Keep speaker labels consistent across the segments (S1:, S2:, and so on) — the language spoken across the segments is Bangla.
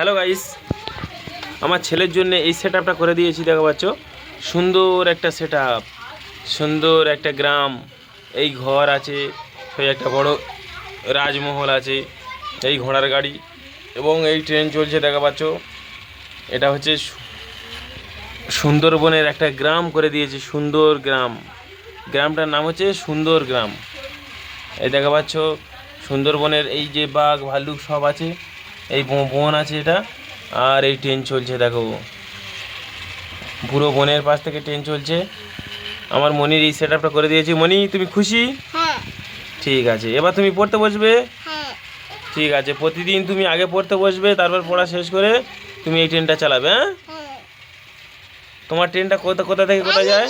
S1: হ্যালো গাইস আমার ছেলের জন্য এই সেট করে দিয়েছি দেখো পাচ্ছ? সুন্দর একটা সেট সুন্দর একটা গ্রাম। এই ঘর আছে, সেই একটা বড় রাজমহল আছে, এই ঘোড়ার গাড়ি এবং এই ট্রেন চলছে দেখা পাচ্ছ? এটা হচ্ছে সুন্দরবনের একটা গ্রাম করে দিয়েছে, সুন্দর গ্রাম। গ্রামটার নাম হচ্ছে সুন্দর গ্রাম। এই দেখা পাচ্ছ, সুন্দরবনের এই যে বাঘ, ভাল্লুক সব আছে। এই বন আছে এটা আর এই ট্রেন চলছে দেখো। পুরো বনের পাশ থেকে ট্রেন চলছে। আমার মনির এই সেট করে দিয়েছি। মনি তুমি খুশি?
S2: হ্যাঁ।
S1: ঠিক আছে এবার তুমি পড়তে বসবে?
S2: হ্যাঁ।
S1: ঠিক আছে প্রতিদিন তুমি আগে পড়তে বসবে তারপর পড়া শেষ করে তুমি এই ট্রেনটা চালাবে হ্যাঁ?
S2: হ্যাঁ।
S1: তোমার ট্রেনটা কোথা কোথা থেকে কোথায় যায়?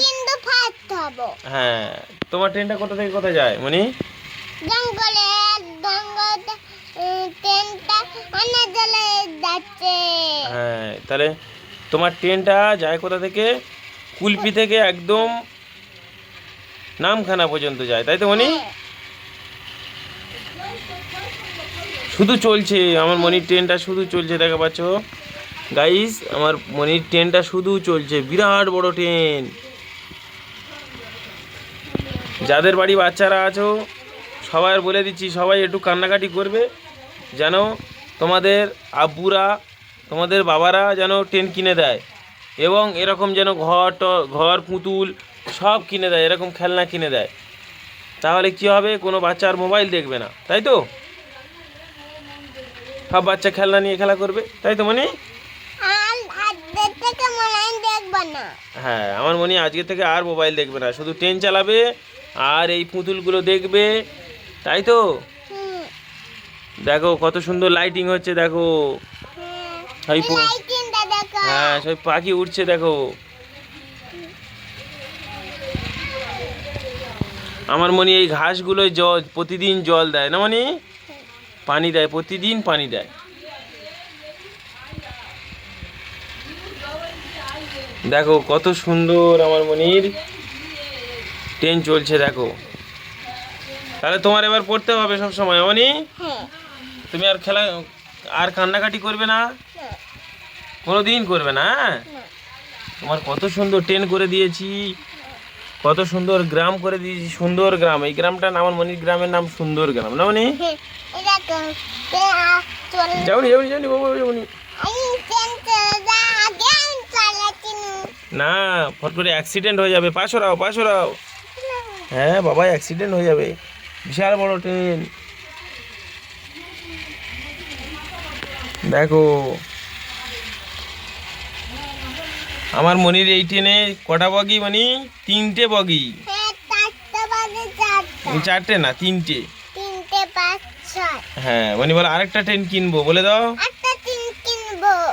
S1: হ্যাঁ তোমার ট্রেনটা কোথা থেকে কোথায় যায় মনি?
S2: জঙ্গলে জঙ্গলে ট্রেনটা অনেক জলে যাচ্ছে।
S1: হ্যাঁ তাহলে তোমার ট্রেনটা যায় কোথা থেকে? কুলপি থেকে একদম নামখানা পর্যন্ত যায় তাই তো মনি
S2: হ্যাঁ।
S1: শুধু চলছে আমার মনির ট্রেনটা শুধু চলছে দেখা পাচ্ছ? গাইস আমার মনির ট্রেনটা শুধু চলছে বিরাট বড় ট্রেন। যাদের বাড়ি বাচ্চারা আছো সবাই বলে দিচ্ছি সবাই একটু কান্নাকাটি করবে। যেন তোমাদের আব্বুরা তোমাদের বাবারা যেন ট্রেন কিনে দেয় এবং এরকম যেন ঘর ঘর পুতুল সব কিনে দেয় এরকম খেলনা কিনে দেয়। তাহলে কি হবে? কোনো বাচ্চা আর মোবাইল দেখবে না তাই তো? সব বাচ্চা খেলনা নিয়ে খেলা করবে তাই তো মনি
S2: হয়
S1: হ্যাঁ আমার মনে আজকে থেকে আর মোবাইল দেখবে না শুধু ট্রেন চালাবে আর এই পুতুলগুলো দেখবে তাই তো? দেখো কত সুন্দর লাইটিং হচ্ছে দেখো।
S2: হ্যাঁ
S1: সব পাখি উঠছে দেখো। আমার মনে এই ঘাসগুলো জল প্রতিদিন জল দেয় না মানে? পানি দেয় প্রতিদিন পানি দেয়। দেখো কত সুন্দর আমার মনির ট্রেন চলছে দেখো। তাহলে তোমার এবার পড়তে হবে সব সময় অনি
S2: হ্যাঁ।
S1: তুমি আর খেলা আর কান্নাকাটি করবে না? কোনো দিন করবে না হ্যাঁ? তোমার কত সুন্দর ট্রেন করে দিয়েছি কত সুন্দর গ্রাম করে দিয়েছি সুন্দর গ্রাম। এই গ্রামটা নাম আমার মনির গ্রামের নাম সুন্দর গ্রাম না মনি?
S2: আ- চলে
S1: যাওনি যাওনি যাওনি বাবা
S2: না।
S1: না ফট করে অ্যাক্সিডেন্ট হয়ে যাবে। পাশো রাও পাশো রাও। হ্যাঁ বাবা অ্যাক্সিডেন্ট হয়ে যাবে। বিশাল বড় ট্রেন দেখো। আমার মনির এই ট্রেনে কটা বগি মানে? তিনটে বগি।
S2: হ্যাঁ চারটে
S1: না তিনটে। হ্যাঁ মানে বলে আরেকটা ট্রেন কিনবো বলে দাও।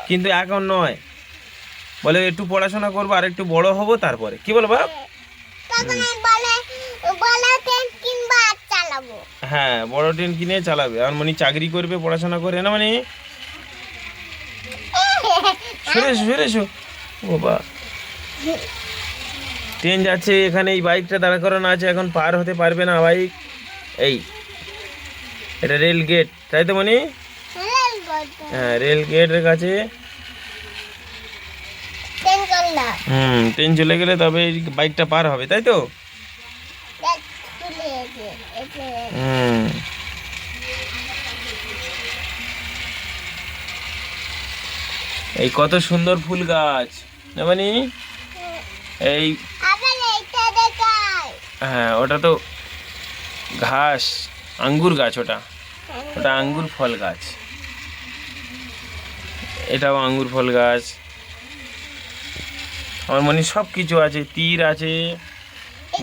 S1: কিন্তু এখন নয়। বলে একটু পড়াশোনা করব আর একটু বড় হব তারপরে। কি বলো বাপ? হ্যাঁ বড় ট্রেন কিনে চালাবে। আর মানে চাকরি করবে পড়াশোনা করে না মানে? সরে এসো সরে এসো ও বা ট্রেন যাচ্ছে এখানে এই বাইকটা দাঁড়া করানো আছে এখন পার হতে পারবে না বাইক। এই এটা রেল গেট তাই তো মানে? হ্যাঁ রেল গেটের কাছে।
S2: ট্রেন
S1: হুম ট্রেন চলে গেলে তবে এই বাইকটা পার হবে তাই তো? হুম। এই কত সুন্দর ফুল গাছ। মানে? এই হ্যাঁ ওটা তো ঘাস আঙ্গুর গাছ ওটা। ওটা আঙ্গুর ফল গাছ। এটাও আঙ্গুর ফল গাছ। আমার মনে সব কিছু আছে তীর আছে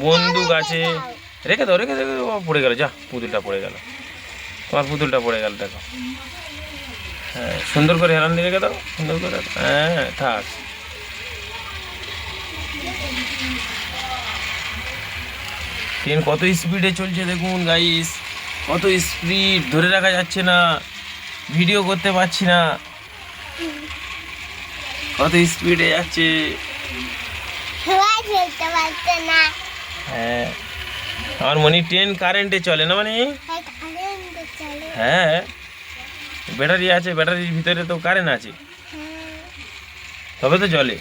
S1: বন্দুক আছে। রেখে দাও রেখে দাও ও, পড়ে গেল যা পুতুলটা পড়ে গেল। তোমার পুতুলটা পড়ে গেল দেখো। হ্যাঁ সুন্দর করে হেলান দিয়ে রেখে দাও সুন্দর করে? হ্যাঁ থাক। ট্রেন কত স্পিডে চলছে দেখুন গাইস কত স্পিড ধরে রাখা যাচ্ছে না। ভিডিও করতে পারছি না। কত স্পিডে যাচ্ছে। হ্যাঁ। আমার মনে ট্রেন কারেন্টে চলে না মানে?
S2: হ্যাঁ।
S1: ব্যাটারি আছে ব্যাটারির ভিতরে তো কারেন্ট আছে। তবে তো চলে।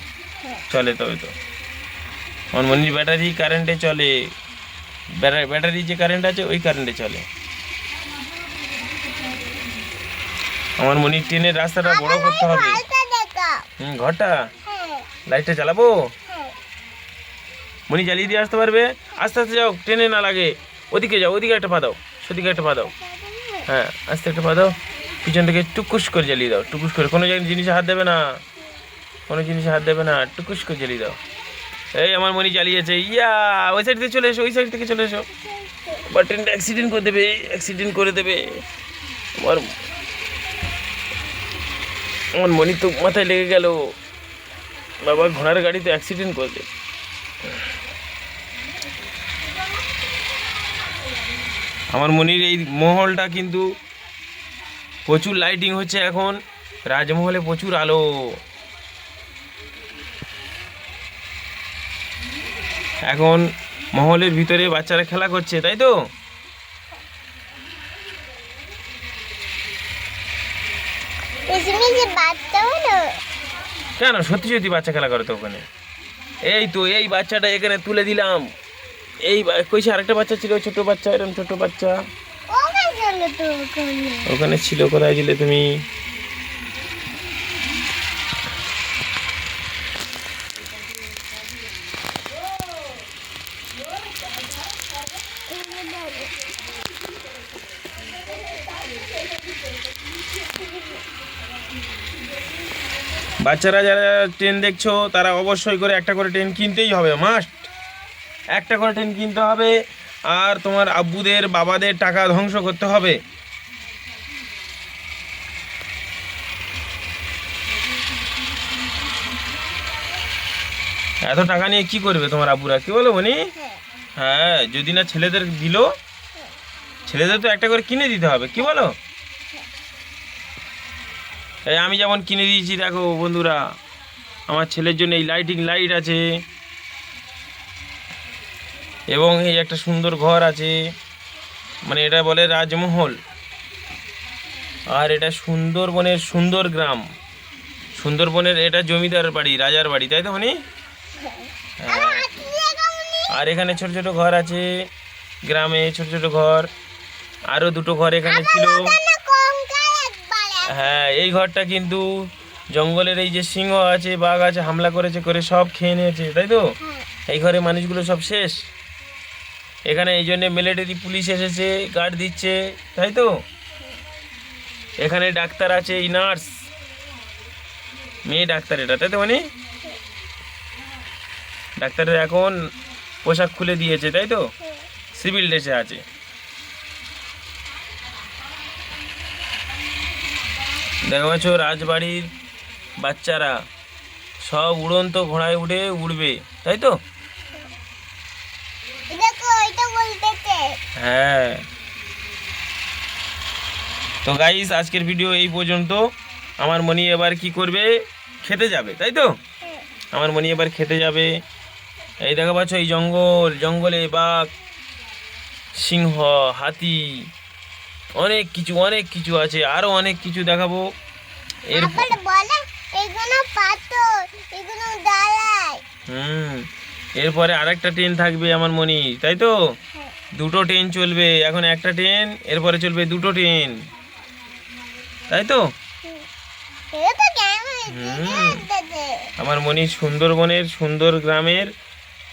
S1: চলে তবে তো। আমার মনির ব্যাটারি কারেন্টে চলে। ব্যাটারি যে কারেন্ট আছে ওই কারেন্টে চলে। আমার মনির ট্রেনের রাস্তাটা বড় করতে হবে। হুম ঘরটা?
S2: হ্যাঁ।
S1: লাইটটা চালাবো
S2: হ্যাঁ।
S1: মনি জ্বালিয়ে দিয়ে আসতে পারবে? আস্তে আস্তে যাও ট্রেনে না লাগে। ওদিকে যাও ওদিকে একটা পা দাও সেদিকে একটা পা দাও। হ্যাঁ আস্তে একটা পা দাও। পিছন থেকে টুকুস করে জ্বালিয়ে দাও, টুকুস করে। কোনো জিনিসে হাত দেবে না। কোনো জিনিসে হাত দেবে না। টুকুস করে জ্বালিয়ে দাও। এই, আমার মনি জ্বালিয়েছে। ইয়া, ওই সাইড থেকে চলে এসো, ওই সাইড থেকে চলে এসো। বা ট্রেনটা অ্যাক্সিডেন্ট করে দেবে অ্যাক্সিডেন্ট করে দেবে। আমার আমার মনি তো মাথায় লেগে গেল। বাবা, ঘোড়ার গাড়িতে অ্যাক্সিডেন্ট করে দেবে আমার মনির এই মহলটা কিন্তু প্রচুর লাইটিং হচ্ছে এখন। রাজমহলে প্রচুর আলো। এখন মহলের ভিতরে বাচ্চারা খেলা করছে তাই তো? কেন? সত্যি সত্যি বাচ্চা খেলা করে তো ওখানে। এই তো এই বাচ্চাটা এখানে তুলে দিলাম। এই কইছে আরেকটা বাচ্চা ছিল ছোট বাচ্চা এরকম ছোট বাচ্চা।
S2: ওখানে।
S1: ছিল কোথায় ছিলে তুমি? বাচ্চারা যারা ট্রেন দেখছ, তারা অবশ্যই করে একটা করে ট্রেন কিনতেই হবে। মাস্ট একটা করে ট্রেন কিনতে হবে। আর তোমার আব্বুদের, বাবাদের টাকা ধ্বংস করতে হবে। এত টাকা নিয়ে কি করবে তোমার আব্বুরা? কি বলো বনি?
S2: হ্যাঁ
S1: যদি না ছেলেদের দিল, ছেলেদের তো একটা করে কিনে দিতে হবে, কি বলো? আমি যেমন কিনে দিয়েছি, দেখো বন্ধুরা, আমার ছেলের জন্য এই লাইটিং লাইট আছে। এবং এই একটা সুন্দর ঘর আছে মানে এটা বলে রাজমহল। আর এটা সুন্দরবনের সুন্দর গ্রাম। সুন্দরবনের এটা জমিদার বাড়ি রাজার বাড়ি তাই তো মানে আর এখানে ছোট ছোট ঘর আছে গ্রামে ছোট ছোট ঘর। আরও দুটো ঘর এখানে ছিল। হ্যাঁ এই ঘরটা কিন্তু জঙ্গলের এই যে সিংহ আছে বাঘ আছে হামলা করেছে করে সব খেয়ে নিয়েছে তাই তো?
S2: হ্যাঁ।
S1: এই ঘরে মানুষগুলো সব শেষ? এখানে এই জন্যে মিলিটারি পুলিশ এসেছে গার্ড দিচ্ছে, তাই তো? এখানে ডাক্তার আছে, এই নার্স মেয়ে ডাক্তার এটা, তাই তো মানে? ডাক্তারের এখন পোশাক খুলে দিয়েছে, তাই তো? সিভিল ড্রেসে আছে। দেখো পাচ্ছ রাজবাড়ির বাচ্চারা, সব উড়ন্ত ঘোড়ায় উঠে উড়বে, তাই তো? হ্যাঁ। তো গাইস আজকের ভিডিও এই পর্যন্ত। আমার মনি এবার কি করবে? খেতে যাবে তাই তো? আমার মনি এবার খেতে যাবে। এই দেখা পাচ্ছ এই জঙ্গল জঙ্গলে বাঘ সিংহ হাতি অনেক কিছু অনেক কিছু আছে। আরও অনেক কিছু দেখাবো। এর
S2: আবার বলে এগুলো পাথর এগুলো দাঁড়ায়
S1: হুম। এরপরে আরেকটা ট্রেন থাকবে আমার মনি তাই তো? দুটো ট্রেন চলবে এখন একটা ট্রেন এরপরে চলবে দুটো ট্রেন তাই তো? আমার মনি সুন্দরবনের সুন্দর গ্রামের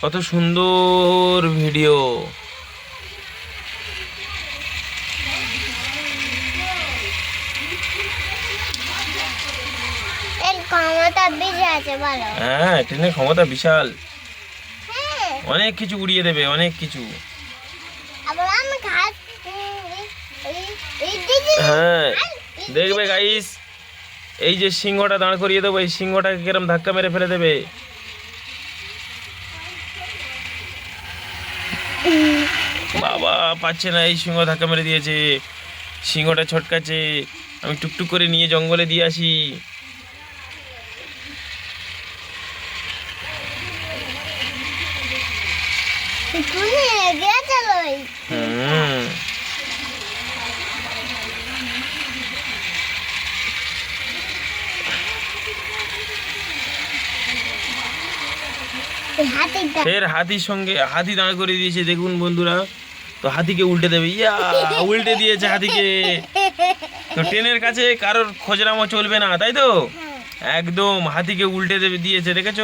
S1: কত সুন্দর ভিডিও হ্যাঁ ট্রেনের ক্ষমতা বিশাল।
S2: হ্যাঁ
S1: অনেক কিছু উড়িয়ে দেবে, অনেক কিছু। হ্যাঁ দেখবে গাইস এই যে সিংহটা দাঁড় করিয়ে দেবো, এই সিংহটাকে কিরম ধাক্কা মেরে ফেলে দেবে। বাবা, পাচ্ছে না, এই সিংহ ধাক্কা মেরে দিয়েছে। সিংহটা ছটকাচ্ছে। আমি টুকটুক করে নিয়ে জঙ্গলে দিয়ে আসি। ফের হাতির সঙ্গে হাতি দাঁড় করে দিয়েছে দেখুন বন্ধুরা। তো হাতিকে উল্টে দেবে। ইয়া উল্টে দিয়েছে হাতিকে। তো ট্রেনের কাছে কারোর খোঁজরামো চলবে না তাই তো? একদম হাতিকে উল্টে দেবে দিয়েছে দেখেছ?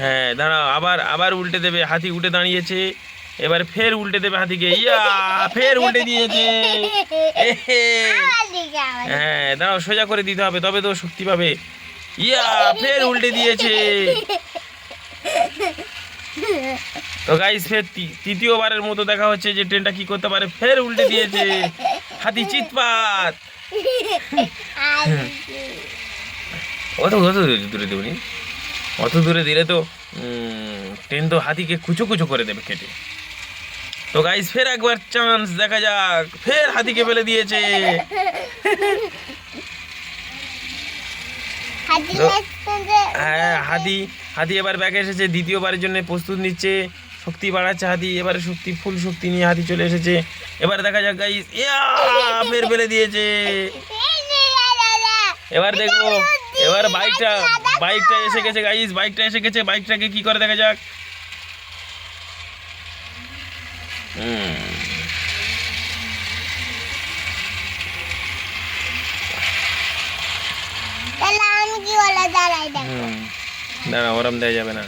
S1: হ্যাঁ দাঁড়াও আবার আবার উল্টে দেবে হাতি উঠে দাঁড়িয়েছে। এবার ফের উল্টে দেবে হাতিকে। ইয়া ফের উল্টে দিয়েছে। হ্যাঁ দাঁড়াও সোজা করে দিতে হবে তবে তো শক্তি পাবে। ইয়া ফের উল্টে দিয়েছে। তো গাইস ফের তৃতীয়বারের মতো দেখা হচ্ছে যে ট্রেনটা কি করতে পারে। ফের উল্টে দিয়েছে। হাতি চিৎপাত। অত অত দূরে দেবনি অত দূরে দিলে তো ট্রেন তো হাতিকে কুচো কুচো করে দেবে কেটে তো গাইস ফের একবার চান্স দেখা যাক। ফের হাতিকে ফেলে দিয়েছে। হ্যাঁ হাতি হাতি এবার ব্যাকে এসেছে দ্বিতীয়বারের জন্য প্রস্তুত নিচ্ছে। শক্তি বাড়াচ্ছে হাতি এবারে শক্তি ফুল শক্তি নিয়ে হাতি চলে এসেছে। এবার দেখা যাক গাইস ইয়া ফের ফেলে দিয়েছে। এবার দেখব এবার বাইকটা বাইকটা এসে গেছে গাইস বাইকটা এসে গেছে বাইকটাকে কি করে দেখা যাক? হুম। দাঁড়া ওরম দেওয়া যাবে না।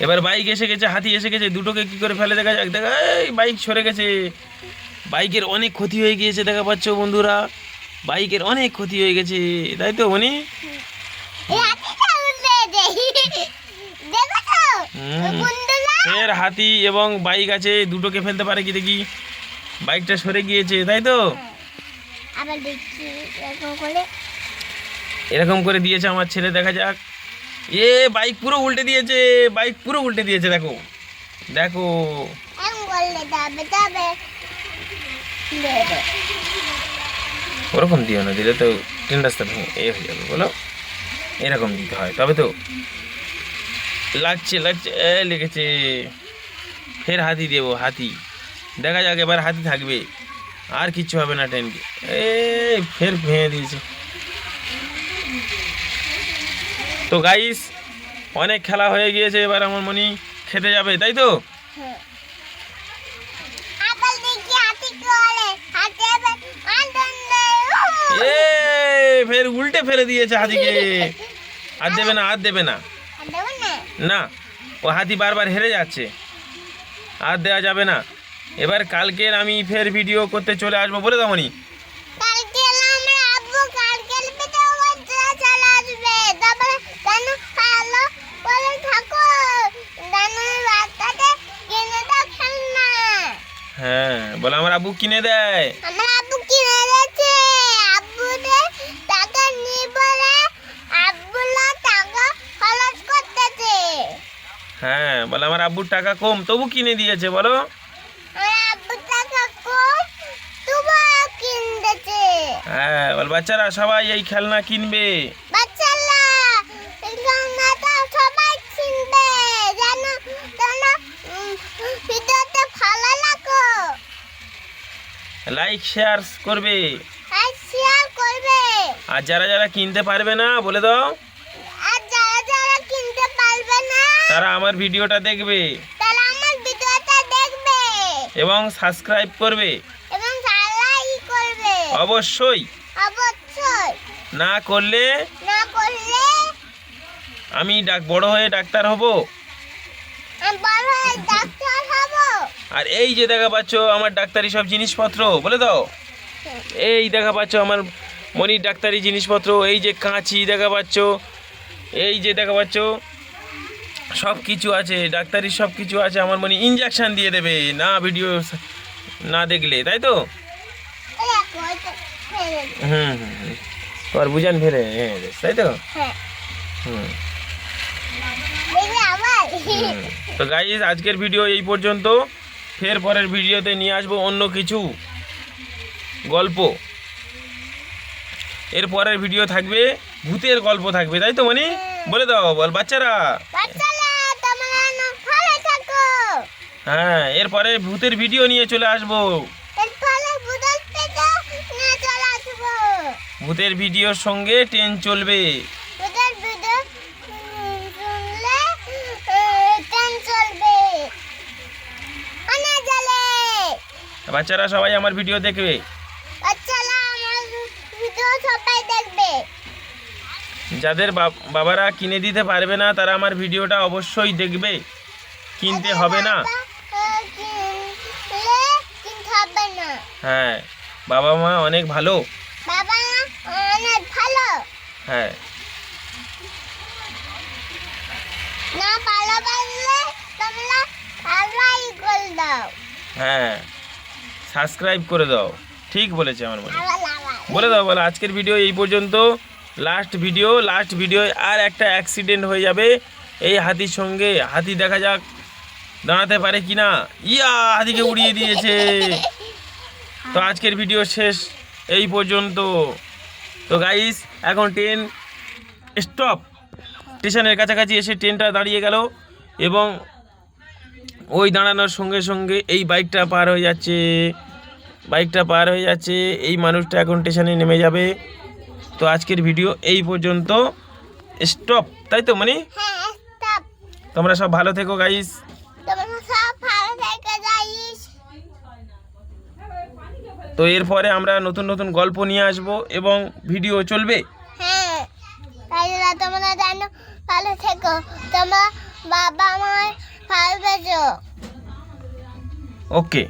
S1: এবার বাইক এসে গেছে হাতি এসে গেছে দুটোকে কি করে ফেলে দেখা যাক? দেখা এই বাইক সরে গেছে। বাইকের অনেক ক্ষতি হয়ে গিয়েছে দেখা পাচ্ছ বন্ধুরা। বাইকের অনেক ক্ষতি হয়ে গেছে তাই তো মনি? ফের হাতি এবং বাইক আছে দুটোকে ফেলতে পারে কি দেখি? বাইকটা সরে গিয়েছে তাই তো?
S2: করে।
S1: এরকম করে দিয়েছে আমার ছেলে দেখা যাক। এ বাইক পুরো উল্টে দিয়েছে বাইক পুরো উল্টে দিয়েছে দেখো। দেখো
S2: এমন করলে তবে তবে দেবে
S1: ওরকম দিও না, দিলে তো ট্রেন রাস্তা ভেঙে এ হয়ে যাবে, বলো? এরকম দিতে হয়, তবে তো লাগছে লাগছে, এ লেগেছে। ফের হাতি দেবো, হাতি। দেখা যাক, এবার হাতি থাকবে। আর কিচ্ছু হবে না ট্রেনকে। এ, ফের ভেঙে দিয়েছে। তো গাইস অনেক খেলা হয়ে গিয়েছে এবার আমার মনি। খেতে যাবে, তাই তো?
S2: আবার দেখি হাতি কি বলে হাতি আবার আন্দন
S1: এ ফের উল্টে ফেলে দিয়েছে হাতিকে। আর দেবে না আর দেবে না।
S2: না?
S1: ও হাতি বারবার হেরে যাচ্ছে। আর দেওয়া যাবে না। এবার কালকের আমি ফের ভিডিও করতে চলে আসব বলে দামনি
S2: হ্যাঁ এলো আমার আবু কিনে ভিডিও করতে চলে আসবে তারপরে দানু ভালো বলে থাকো দানুর বাচ্চাতে কিনে দাও খেলনা
S1: হ্যাঁ বলে আমার আব্বু কিনে দেয়
S2: আমার আব্বু কিনে দিয়েছে আব্বুতে টাকা নিয়ে বলে আব্বুলা টাকা খরচ করতেছে
S1: বলে আমার আব্বুর টাকা কম তবু কিনে দিয়েছে বলো। হ্যাঁ বল বাচ্চারা সবাই এই খেলনা কিনবে। লাইক শেয়ার করবে।
S2: আর
S1: যারা যারা কিনতে পারবে না বলে দাও
S2: আর যারা যারা কিনতে পারবে না
S1: তারা আমার ভিডিওটা দেখবে।
S2: তারা আমার ভিডিওটা দেখবে।
S1: এবং সাবস্ক্রাইব করবে।
S2: এবং ই করবে।
S1: অবশ্যই।
S2: অবশ্যই।
S1: না করলে
S2: না করলে
S1: আমি ডাক বড় হয়ে ডাক্তার হব।
S2: আমি বড় হয়ে ডাক্তার হব।
S1: আর এই যে দেখা পাচ্ছ আমার ডাক্তারি সব জিনিসপত্র বলে দাও। এই দেখা পাচ্ছ আমার মনির ডাক্তারি জিনিসপত্র এই যে কাঁচি দেখা পাচ্ছ এই যে দেখা পাচ্ছ সব কিছু আছে, ডাক্তারি সব কিছু আছে, আমার মনে ইঞ্জেকশন দিয়ে দেবে, না ভিডিও না দেখলে, তাই তো?
S2: ফেলে।
S1: হুম হুম। তোমার বুঝান ফেরে হ্যাঁ তাই তো? হুম। তো গাইজ আজকের ভিডিও এই পর্যন্ত। ফের পরের ভিডিওতে নিয়ে আসব অন্য কিছু গল্প। এর পরের ভিডিও থাকবে, ভূতের গল্প থাকবে, তাই তো মানে বলে দাও, বল, বাচ্চারা। হ্যাঁ এরপরে ভূতের ভিডিও নিয়ে চলে আসব। ভূতের ভিডিওর সঙ্গে ট্রেন চলবে। বাচ্চারা সবাই আমার ভিডিও দেখবে। যাদের বাবারা কিনে দিতে পারবে না তারা আমার ভিডিওটা অবশ্যই দেখবে। কিনতে হবে না। হ্যাঁ বাবা মা অনেক ভালো।
S2: বাবা অনেক ভালো।
S1: হ্যাঁ।
S2: না ভালোবাসলে তোমরা সবাই করে দাও।
S1: হ্যাঁ সাবস্ক্রাইব করে দাও। ঠিক বলেছে আমার মনে বলে দাও বলো আজকের ভিডিও এই পর্যন্ত। লাস্ট ভিডিও লাস্ট ভিডিও আর একটা অ্যাক্সিডেন্ট হয়ে যাবে। এই হাতির সঙ্গে হাতি দেখা যাক দাঁড়াতে পারে কি না ইয়া হাতিকে উড়িয়ে দিয়েছে। তো আজকের ভিডিও শেষ এই পর্যন্ত। তো গাইস এখন ট্রেন স্টপ স্টেশনের কাছাকাছি এসে ট্রেনটা দাঁড়িয়ে গেল এবং ওই দাঁড়ানোর সঙ্গে সঙ্গে এই বাইকটা পার হয়ে যাচ্ছে। বাইকটা পার হয়ে যাচ্ছে এই মানুষটা এখন স্টেশনে নেমে যাবে। তো আজকের ভিডিও এই পর্যন্ত। স্টপ তাই তো মানে তোমরা সব ভালো থেকো গাইস
S2: তোমরা সব ভালো থেকে যাইস
S1: তো এরপরে আমরা নতুন নতুন গল্প নিয়ে আসব এবং ভিডিও চলবে।
S2: হ্যাঁ তোমরা জানো ভালো থেকো। তোমরা বাবা ভালো
S1: ওকে।